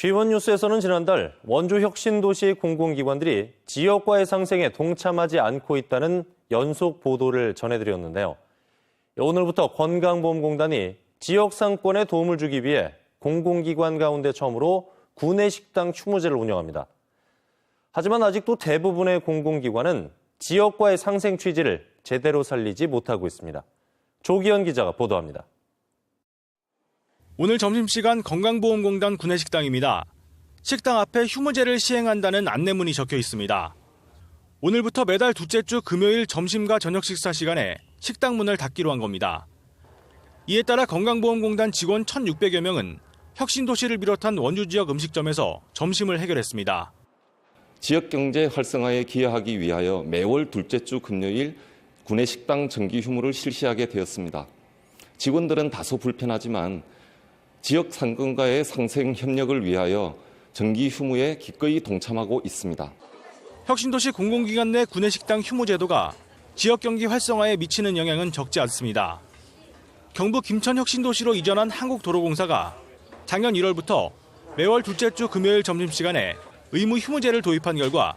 G1 뉴스에서는 지난달 원주 혁신도시 공공기관들이 지역과의 상생에 동참하지 않고 있다는 연속 보도를 전해드렸는데요. 오늘부터 건강보험공단이 지역 상권에 도움을 주기 위해 공공기관 가운데 처음으로 구내 식당 휴무제를 운영합니다. 하지만 아직도 대부분의 공공기관은 지역과의 상생 취지를 제대로 살리지 못하고 있습니다. 조기현 기자가 보도합니다. 오늘 점심시간 건강보험공단 구내식당입니다. 식당 앞에 휴무제를 시행한다는 안내문이 적혀 있습니다. 오늘부터 매달 둘째 주 금요일 점심과 저녁 식사 시간에 식당 문을 닫기로 한 겁니다. 이에 따라 건강보험공단 직원 1,600여 명은 혁신도시를 비롯한 원주 지역 음식점에서 점심을 해결했습니다. 지역 경제 활성화에 기여하기 위하여 매월 둘째 주 금요일 구내 식당 정기 휴무를 실시하게 되었습니다. 직원들은 다소 불편하지만 지역 상권과의 상생 협력을 위하여 정기 휴무에 기꺼이 동참하고 있습니다. 혁신도시 공공기관 내 구내식당 휴무 제도가 지역 경기 활성화에 미치는 영향은 적지 않습니다. 경북 김천 혁신도시로 이전한 한국도로공사가 작년 1월부터 매월 둘째 주 금요일 점심시간에 의무 휴무제를 도입한 결과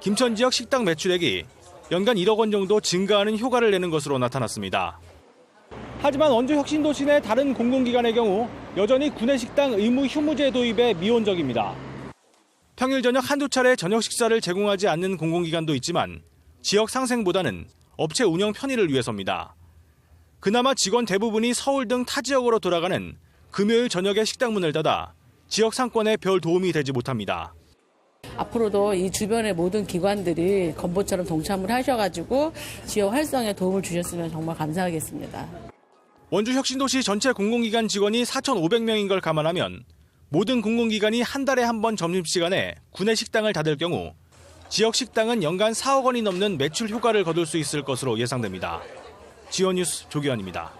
김천 지역 식당 매출액이 연간 1억 원 정도 증가하는 효과를 내는 것으로 나타났습니다. 하지만 원주 혁신도시 내 다른 공공기관의 경우 여전히 구내식당 의무 휴무제 도입에 미온적입니다. 평일 저녁 한두 차례 저녁 식사를 제공하지 않는 공공기관도 있지만 지역 상생보다는 업체 운영 편의를 위해서입니다. 그나마 직원 대부분이 서울 등 타 지역으로 돌아가는 금요일 저녁에 식당 문을 닫아 지역 상권에 별 도움이 되지 못합니다. 앞으로도 이 주변의 모든 기관들이 건보처럼 동참을 하셔가지고 지역 활성에 도움을 주셨으면 정말 감사하겠습니다. 원주 혁신도시 전체 공공기관 직원이 4,500명인 걸 감안하면 모든 공공기관이 한 달에 한 번 점심시간에 구내 식당을 닫을 경우 지역 식당은 연간 4억 원이 넘는 매출 효과를 거둘 수 있을 것으로 예상됩니다. 지원뉴스 조기환입니다.